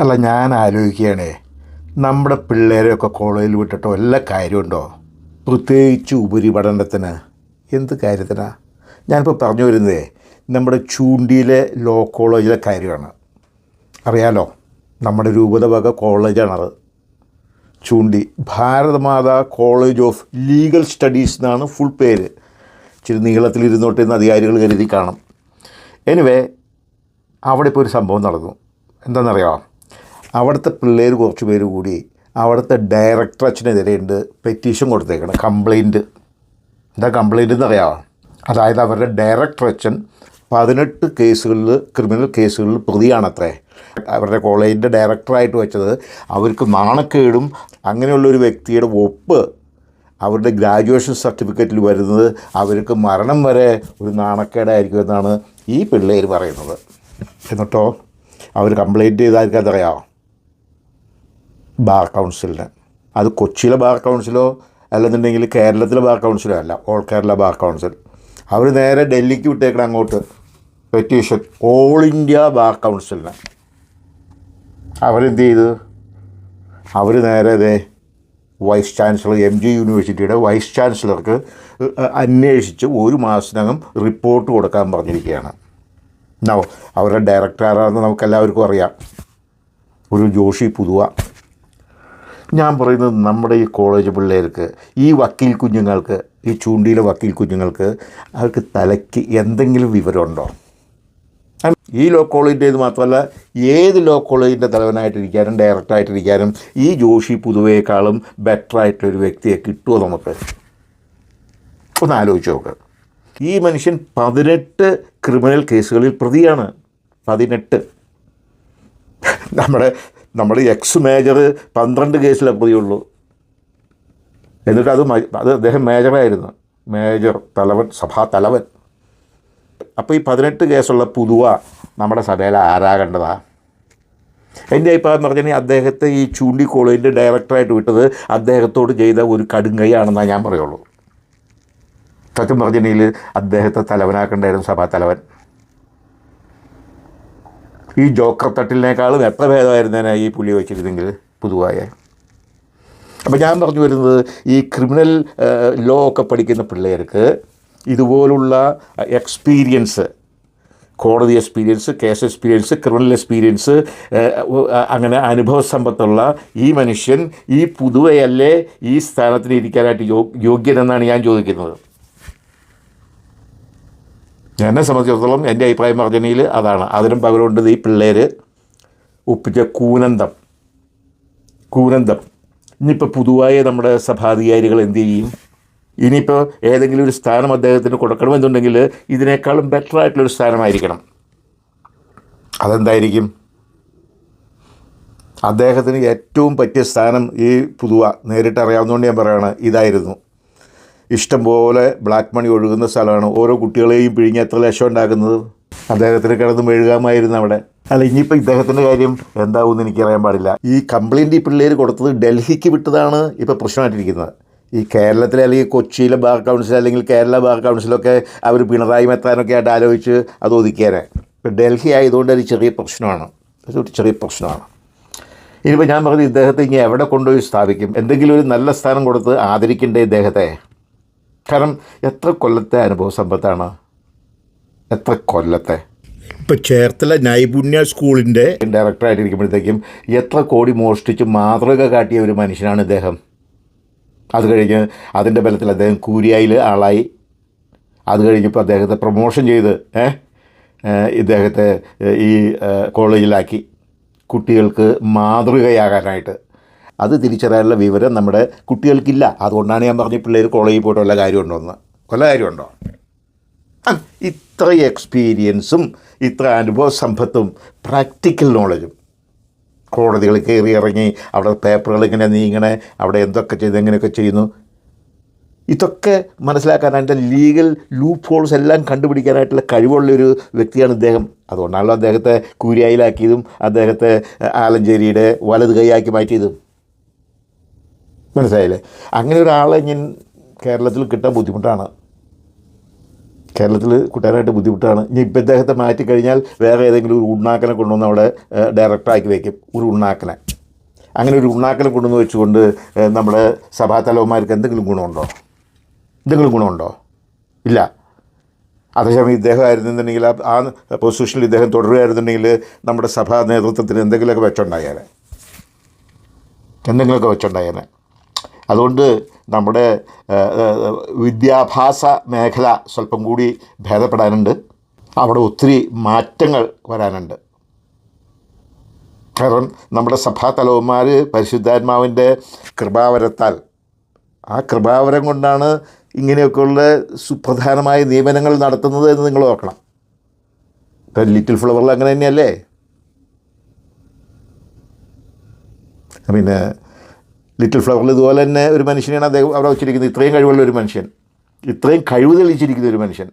അല്ല ഞാൻ ആലോചിക്കുകയാണേ. നമ്മുടെ പിള്ളേരെയൊക്കെ കോളേജിൽ വിട്ടിട്ടോ എല്ലാ കാര്യമുണ്ടോ? പ്രത്യേകിച്ച് ഉപരിപഠനത്തിന്. എന്ത് കാര്യത്തിനാ? ഞാനിപ്പോൾ പറഞ്ഞു വരുന്നതേ നമ്മുടെ ചൂണ്ടിയിലെ ലോ കോളേജിലെ കാര്യമാണ്. അറിയാലോ നമ്മുടെ രൂപത വക കോളേജാണത്. ചൂണ്ടി Bharat Mata college of legal studies എന്നാണ് ഫുൾ പേര്. ഇച്ചിരി നീളത്തിലിരുന്നോട്ട് എന്ന് അധികാരികൾ കരുതി കാണും. എനിവേ അവിടെ ഇപ്പോൾ ഒരു സംഭവം നടന്നു. എന്താണെന്നറിയാമോ അവിടുത്തെ പിള്ളേർ കുറച്ച് പേര് കൂടി അവിടുത്തെ ഡയറക്ടർ അച്ഛനെതിരെയുണ്ട് പെറ്റീഷൻ കൊടുത്തേക്കണം. കംപ്ലൈന്റ് എന്താ കംപ്ലൈന്റ് എന്നറിയാമോ അതായത് അവരുടെ ഡയറക്ടർ അച്ഛൻ പതിനെട്ട് കേസുകളിൽ ക്രിമിനൽ കേസുകളിൽ പ്രതിയാണത്രേ. അവരുടെ കോളേജിന്റെ ഡയറക്ടറായിട്ട് വെച്ചത് അവർക്ക് നാണക്കേടും അങ്ങനെയുള്ളൊരു വ്യക്തിയുടെ ഒപ്പ് അവരുടെ ഗ്രാജുവേഷൻ സർട്ടിഫിക്കറ്റിൽ വരുന്നത് അവർക്ക് മരണം വരെ ഒരു നാണക്കേടായിരിക്കും എന്നാണ് ഈ പിള്ളേർ പറയുന്നത്. എന്നിട്ടോ? അവർ കംപ്ലയിന്റ് ചെയ്തായിരിക്കും അതറിയാമോ ബാർ കൗൺസിലിന്. അത് കൊച്ചിയിലെ ബാർ കൗൺസിലോ അല്ലെന്നുണ്ടെങ്കിൽ കേരളത്തിലെ ബാർ കൗൺസിലോ അല്ല ഓൾ കേരള ബാർ കൗൺസിൽ. അവർ നേരെ ഡൽഹിക്ക് വിട്ടേക്കണം അങ്ങോട്ട്. പെറ്റീഷൻ ഓൾ ഇന്ത്യ ബാർ കൗൺസിലിന്. അവരെന്ത് ചെയ്തു? അവർ നേരെ ഇതേ വൈസ് ചാൻസലർ എം ജി യൂണിവേഴ്സിറ്റിയുടെ വൈസ് ചാൻസലർക്ക് അന്വേഷിച്ച് ഒരു മാസത്തിനകം റിപ്പോർട്ട് കൊടുക്കാൻ പറഞ്ഞിരിക്കുകയാണ്. അവരുടെ ഡയറക്ടർ ആരാണെന്ന് നമുക്കെല്ലാവർക്കും അറിയാം. ഒരു ജോഷി പുതുവ. ഞാൻ പറയുന്നത് നമ്മുടെ ഈ കോളേജ് പിള്ളേർക്ക് ഈ വക്കീൽ കുഞ്ഞുങ്ങൾക്ക് ഈ ചൂണ്ടിയിലെ വക്കീൽ കുഞ്ഞുങ്ങൾക്ക് അവർക്ക് തലയ്ക്ക് എന്തെങ്കിലും വിവരമുണ്ടോ? ഈ ലോ കോളേജിന്റേത് മാത്രമല്ല ഏത് ലോ കോളേജിന്റെ തലവനായിട്ടിരിക്കാനും ഡയറക്ടറായിട്ടിരിക്കാനും ഈ ജോഷി പുതുവയേക്കാളും ബെറ്ററായിട്ടൊരു വ്യക്തിയെ കിട്ടുമോ നമുക്ക്? ഒന്ന് ആലോചിച്ച് നോക്ക്. ഈ മനുഷ്യൻ പതിനെട്ട് ക്രിമിനൽ കേസുകളിൽ പ്രതിയാണ്. പതിനെട്ട്. നമ്മുടെ നമ്മുടെ എക്സ് മേജർ പന്ത്രണ്ട് കേസിലെ പ്രതിയുള്ളൂ എന്നിട്ട് അത് അത് അദ്ദേഹം മേജറായിരുന്നു മേജർ തലവൻ സഭാ തലവൻ. അപ്പോൾ ഈ പതിനെട്ട് കേസുള്ള പുതുവ നമ്മുടെ സഭയിൽ ആരാകേണ്ടതാ? എന്റെ അഭിപ്രായം എന്ന് പറഞ്ഞാൽ അദ്ദേഹത്തെ ഈ ചൂണ്ടിക്കോളേജിന്റെ ഡയറക്ടറായിട്ട് വിട്ടത് അദ്ദേഹത്തോട് ചെയ്ത ഒരു കടുങ്കൈയാണെന്നാണ് ഞാൻ പറയുള്ളൂ. സത്യം പറഞ്ഞിട്ടുണ്ടെങ്കിൽ അദ്ദേഹത്തെ തലവനാക്കേണ്ടായിരുന്നു സഭാ തലവൻ. ഈ ജോക്കർ തട്ടിലിനേക്കാളും എത്ര ഭേദമായിരുന്നേനെ ഈ പുലി വെച്ചിരുന്നെങ്കിൽ പുതുവായ? അപ്പോൾ ഞാൻ പറഞ്ഞു വരുന്നത് ഈ ക്രിമിനൽ ലോ ഒക്കെ പഠിക്കുന്ന പിള്ളേർക്ക് ഇതുപോലുള്ള എക്സ്പീരിയൻസ് കോടതി experience case experience criminal experience അങ്ങനെ അനുഭവ സമ്പത്തുള്ള ഈ മനുഷ്യൻ ഈ പുതുവയല്ലേ ഈ സ്ഥാനത്തിന് ഇരിക്കാനായിട്ട് യോഗ്യനെന്നാണ് ഞാൻ ചോദിക്കുന്നത്. എന്നെ സംബന്ധിച്ചിടത്തോളം എന്റെ അഭിപ്രായം പറഞ്ഞെങ്കിൽ അതാണ്. അതിനും പകരമുണ്ട് ഈ പിള്ളേർ ഒപ്പിച്ച കൂനന്തം. കൂനന്തം. ഇനിയിപ്പോൾ പുതുവായ നമ്മുടെ സഭാധികാരികൾ എന്ത് ചെയ്യും? ഇനിയിപ്പോൾ ഏതെങ്കിലും ഒരു സ്ഥാനം അദ്ദേഹത്തിന് കൊടുക്കണമെന്നുണ്ടെങ്കിൽ ഇതിനേക്കാളും ബെറ്റർ ആയിട്ടുള്ളൊരു സ്ഥാനമായിരിക്കണം. അതെന്തായിരിക്കും? അദ്ദേഹത്തിന് ഏറ്റവും പറ്റിയ സ്ഥാനം ഈ പുതുവ നേരിട്ട് അറിയാവുന്നതുകൊണ്ട് ഞാൻ പറയുകയാണ് ഇതായിരുന്നു. ഇഷ്ടം പോലെ ബ്ലാക്ക് മണി ഒഴുകുന്ന സ്ഥലമാണ്. ഓരോ കുട്ടികളെയും പിഴിഞ്ഞ് എത്ര ലക്ഷം ഉണ്ടാക്കുന്നത്? അദ്ദേഹത്തിന് കിടന്ന് മെഴുകാമായിരുന്നു അവിടെ. അല്ല ഇനിയിപ്പോൾ ഇദ്ദേഹത്തിന്റെ കാര്യം എന്താവുമെന്ന് എനിക്കറിയാൻ പാടില്ല. ഈ കംപ്ലയിന്റ് ഈ പിള്ളേർ കൊടുത്തത് ഡൽഹിക്ക് വിട്ടതാണ് ഇപ്പോൾ പ്രശ്നമായിട്ടിരിക്കുന്നത്. ഈ കേരളത്തിലെ അല്ലെങ്കിൽ കൊച്ചിയിലെ ബാർ കൗൺസിൽ അല്ലെങ്കിൽ കേരള ബാർ കൗൺസിലൊക്കെ അവർ പിണറായി മെത്താനൊക്കെ ആയിട്ട് ആലോചിച്ച് അത് ഒതുക്കിയേനെ. ഇപ്പം ഡൽഹി ആയതുകൊണ്ട് അത് ചെറിയ പ്രശ്നമാണ്. അതൊരു ചെറിയ പ്രശ്നമാണ്. ഇനിയിപ്പോൾ ഞാൻ പറഞ്ഞത് ഇദ്ദേഹത്തെ ഇനി എവിടെ കൊണ്ടുപോയി സ്ഥാപിക്കും? എന്തെങ്കിലും ഒരു നല്ല സ്ഥാനം കൊടുത്ത് ആദരിക്കണ്ടേ ഇദ്ദേഹത്തെ? കാരണം എത്ര കൊല്ലത്തെ അനുഭവ സമ്പത്താണ്? എത്ര കൊല്ലത്തെ? ഇപ്പം ചേർത്തല നൈപുണ്യ സ്കൂളിന്റെ ഡയറക്ടറായിട്ടിരിക്കുമ്പോഴത്തേക്കും എത്ര കോടി മോഷ്ടിച്ച് മാതൃക കാട്ടിയ ഒരു മനുഷ്യനാണ് ഇദ്ദേഹം? അത് കഴിഞ്ഞ് അതിന്റെ ബലത്തിൽ അദ്ദേഹം കൂരിയായിൽ ആളായി. അത് കഴിഞ്ഞപ്പോൾ അദ്ദേഹത്തെ പ്രൊമോഷൻ ചെയ്ത് ഇദ്ദേഹത്തെ ഈ കോളേജിലാക്കി. കുട്ടികൾക്ക് മാതൃകയാകാനായിട്ട്. അത് തിരിച്ചറിയാനുള്ള വിവരം നമ്മുടെ കുട്ടികൾക്കില്ല. അതുകൊണ്ടാണ് ഞാൻ പറഞ്ഞ പിള്ളേർ കോളേജിൽ പോയിട്ട് വല്ല കാര്യമുണ്ടോ എന്ന് വല്ല കാര്യമുണ്ടോ ഇത്ര എക്സ്പീരിയൻസും ഇത്ര അനുഭവ സമ്പത്തും പ്രാക്ടിക്കൽ നോളജും കോടതികൾ കയറി ഇറങ്ങി അവിടെ പേപ്പറുകൾ ഇങ്ങനെ നീങ്ങണേ അവിടെ എന്തൊക്കെ ചെയ്ത് എങ്ങനെയൊക്കെ ചെയ്യുന്നു. ഇതൊക്കെ മനസ്സിലാക്കാൻ അതിന്റെ ലീഗൽ ലൂപ്പ് ഹോൾസ് എല്ലാം കണ്ടുപിടിക്കാനായിട്ടുള്ള കഴിവുള്ളൊരു വ്യക്തിയാണ് ഇദ്ദേഹം. അതുകൊണ്ടാണല്ലോ അദ്ദേഹത്തെ കൂരിയായിലാക്കിയതും അദ്ദേഹത്തെ ആലഞ്ചേരിയുടെ വലത് കൈയാക്കി മാറ്റിയതും. മനസ്സിലായില്ലേ? അങ്ങനെ ഒരാളെ ഞാൻ കേരളത്തിൽ കിട്ടാൻ ബുദ്ധിമുട്ടാണ്. കേരളത്തിൽ കൂട്ടാനായിട്ട് ബുദ്ധിമുട്ടാണ്. ഇനി ഇപ്പം ഇദ്ദേഹത്തെ മാറ്റിക്കഴിഞ്ഞാൽ വേറെ ഏതെങ്കിലും ഒരു ഉണ്ണാക്കനെ കൊണ്ടുവന്ന് അവിടെ ഡയറക്ടറാക്കി വയ്ക്കും ഒരു ഉണ്ണാക്കനെ. അങ്ങനെ ഒരു ഉണ്ണാക്കനെ കൊണ്ടുവന്ന് വെച്ചുകൊണ്ട് നമ്മുടെ സഭാ തലവന്മാർക്ക് എന്തെങ്കിലും ഗുണമുണ്ടോ? എന്തെങ്കിലും ഗുണമുണ്ടോ? ഇല്ല. അതേസമയം ഇദ്ദേഹം ആയിരുന്നുണ്ടെങ്കിൽ ആ- ആ പൊസിഷനിൽ ഇദ്ദേഹം തുടരുകയായിരുന്നുണ്ടെങ്കിൽ നമ്മുടെ സഭാ നേതൃത്വത്തിന് എന്തെങ്കിലുമൊക്കെ വെച്ചുണ്ടായേനെ. എന്തെങ്കിലുമൊക്കെ വെച്ചുണ്ടായേനെ. അതുകൊണ്ട് നമ്മുടെ വിദ്യാഭ്യാസ മേഖല സ്വല്പം കൂടി ഭേദപ്പെടാനുണ്ട്. അവിടെ ഒത്തിരി മാറ്റങ്ങൾ വരാനുണ്ട്. കാരണം നമ്മുടെ സഭാ തലവന്മാർ പരിശുദ്ധാത്മാവിന്റെ കൃപാവരത്താൽ ആ കൃപാവരം കൊണ്ടാണ് ഇങ്ങനെയൊക്കെയുള്ള സുപ്രധാനമായ നിയമനങ്ങൾ നടത്തുന്നത് എന്ന് നിങ്ങൾ ഓർക്കണം. ഇപ്പം ലിറ്റിൽ ഫ്ലവറിൽ അങ്ങനെ തന്നെയല്ലേ പിന്നെ ലിറ്റിൽ ഫ്ലവറിൽ ഇതുപോലെ തന്നെ ഒരു മനുഷ്യനെയാണ് അദ്ദേഹം അവിടെ വെച്ചിരിക്കുന്നത്. ഇത്രയും കഴിവുള്ള ഒരു മനുഷ്യൻ. ഇത്രയും കഴിവ് തെളിയിച്ചിരിക്കുന്ന ഒരു മനുഷ്യൻ.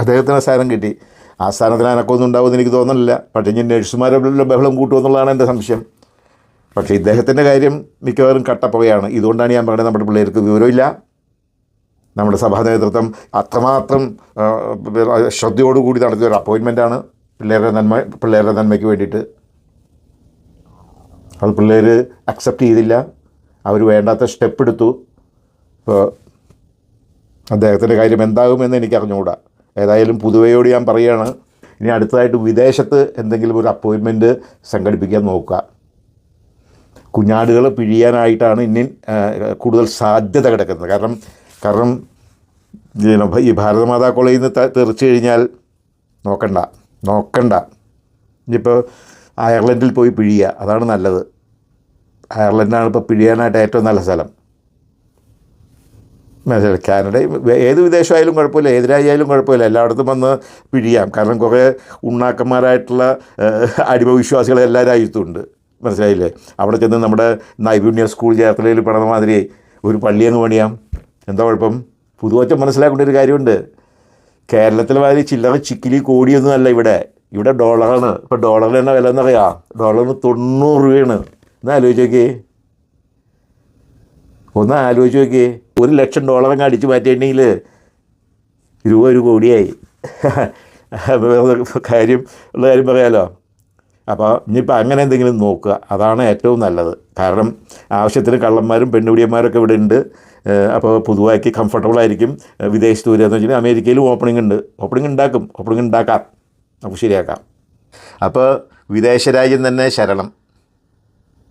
അദ്ദേഹത്തിന് സ്ഥാനം കിട്ടി. ആ സ്ഥാനത്തിന് അനക്കൊന്നും ഉണ്ടാവുമെന്ന് എനിക്ക് തോന്നുന്നില്ല. പക്ഷേ ഞാൻ നഴ്സുമാരുടെ ബഹളം കൂട്ടുമെന്നുള്ളതാണ് എന്റെ സംശയം. പക്ഷേ ഇദ്ദേഹത്തിന്റെ കാര്യം മിക്കവാറും കട്ടപ്പുകയാണ് ഇതുകൊണ്ടാണ് ഞാൻ പറയുന്നത് നമ്മുടെ പിള്ളേർക്ക് വിവരമില്ല. നമ്മുടെ സഭാ നേതൃത്വം അത്രമാത്രം ശ്രദ്ധയോടുകൂടി നടത്തിയ ഒരു അപ്പോയിൻമെന്റാണ് പിള്ളേരുടെ നന്മ പിള്ളേരുടെ നന്മയ്ക്ക് വേണ്ടിയിട്ട്. അത് പിള്ളേർ അക്സെപ്റ്റ് ചെയ്തില്ല. അവർ വേണ്ടാത്ത സ്റ്റെപ്പ് എടുത്തു. ഇപ്പോൾ അദ്ദേഹത്തിന്റെ കാര്യം എന്താകുമെന്ന് എനിക്ക് അറിഞ്ഞുകൂടാ ഏതായാലും പുതുവയോട് ഞാൻ പറയുകയാണ് ഇനി അടുത്തതായിട്ട് വിദേശത്ത് എന്തെങ്കിലും ഒരു അപ്പോയിൻമെന്റ് സംഘടിപ്പിക്കാൻ നോക്കുക. കുഞ്ഞാടുകൾ പിഴിയാനായിട്ടാണ് ഇനി കൂടുതൽ സാധ്യത കിടക്കുന്നത്. കാരണം കാരണം ഈ ഭാരതമാതാ കോളേജിൽ നിന്ന് തെറിച്ച് കഴിഞ്ഞാൽ നോക്കണ്ട. നോക്കണ്ട. ഇനിയിപ്പോൾ അയർലൻഡിൽ പോയി പിഴിയുക. അതാണ് നല്ലത്. അയർലൻഡാണ് ഇപ്പോൾ പിഴിയാനായിട്ട് ഏറ്റവും നല്ല സ്ഥലം. മനസ്സിലായി? കാനഡ ഏത് വിദേശമായാലും കുഴപ്പമില്ല ഏത് രാജ്യമായാലും കുഴപ്പമില്ല. എല്ലായിടത്തും വന്ന് പിഴിയാം. കാരണം കുറേ ഉണ്ണാക്കന്മാരായിട്ടുള്ള അടിമവിശ്വാസികൾ എല്ലാ രാജ്യത്തും ഉണ്ട്. മനസ്സിലായില്ലേ? അവിടെ ചെന്ന് നമ്മുടെ നൈപുണ്യ സ്കൂൾ ചേർത്തലയിൽ പെടുന്ന മാതിരി ഒരു പള്ളി അങ്ങ് പണിയാം. എന്താ കുഴപ്പം? പുതുവച്ചം മനസ്സിലാക്കേണ്ട ഒരു കാര്യമുണ്ട്. കേരളത്തിലെ മാതിരി ചില്ലറ ചിക്കിലി കോടിയൊന്നും അല്ല ഇവിടെ. ഇവിടെ ഡോളറാണ്. ഇപ്പോൾ ഡോളറിന് തന്നെ വില എന്നറിയാം. ഡോളറിന് തൊണ്ണൂറ് രൂപയാണ്. ഒന്ന് ആലോചിച്ച് നോക്കിയേ ഒന്ന് ആലോചിച്ച് ഒരു ലക്ഷം ഡോളറങ്ങ് അടിച്ചു മാറ്റിയിട്ടുണ്ടെങ്കിൽ രൂപ ഒരു കോടിയായി. കാര്യം ഉള്ള കാര്യം പറയാലോ. അപ്പോൾ ഇനിയിപ്പോൾ അങ്ങനെ എന്തെങ്കിലും നോക്കുക. അതാണ് ഏറ്റവും നല്ലത്. കാരണം ആവശ്യത്തിന് കള്ളന്മാരും പെണ്ണുപിടിയന്മാരൊക്കെ ഇവിടെ ഉണ്ട്. അപ്പോൾ പൊതുവാക്കി കംഫർട്ടബിൾ ആയിരിക്കും. വിദേശത്ത് വരിക എന്ന് വെച്ചാൽ അമേരിക്കയിലും ഓപ്പണിംഗ് ഉണ്ട്. ഓപ്പണിംഗ് ഉണ്ടാക്കും. ഓപ്പണിംഗ് ഉണ്ടാക്കാം. നമുക്ക് ശരിയാക്കാം. അപ്പോൾ വിദേശ രാജ്യം തന്നെ ശരണം.